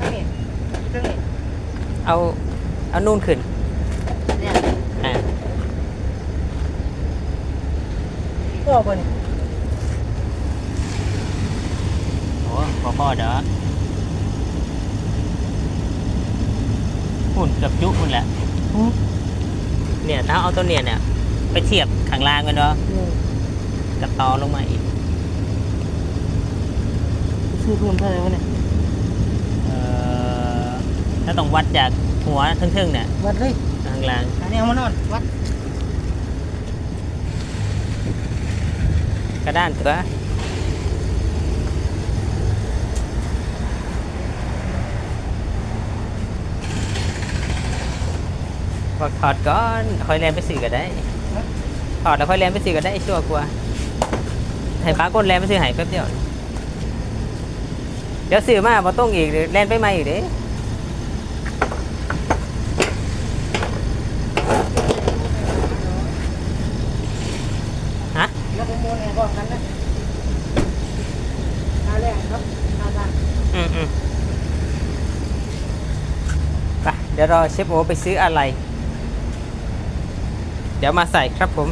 ทั้งนี้ทั้งนี้เอา เอานู่นขึ้นเนี่ยอ่าก็คนโอ้พอพอเด้อหุ่นเกับยุหุ่นแหละเนี่ยถ้าเอาตัวเนี่ยเนี่ย ไปเทียบข้างล่างกันเนาะกับต่อลงมาอีกซื้อเพิ่มเท่าไหร่วะเนี่ยเอ่อ ถ้าต้องวัดจากหัวทึ่งๆเนี่ยวัดเลยข้างล่างอันนี้เอามานอนวัดกระด้านตัวบอกถอดก่อนค่อยแลนไปสื่อก็ได้ ถอดแล้วค่อยแลนไปซื้อก็ได้ชัวร์กว่าให้ป้าก้นแลนไปซื้อให้แป๊บเดียว เดี๋ยวซื้อมาบ่ต้องอีกเดี๋ยวแลนไปใหม่อีกเด้ฮะ แล้วผมโม นแอร์ก่อนกันนะตาแรกครับตาตาอืมอืมไปเดี๋ยวรอเชฟโอไปซื้ออะไร เดี๋ยวมาใส่ครับผม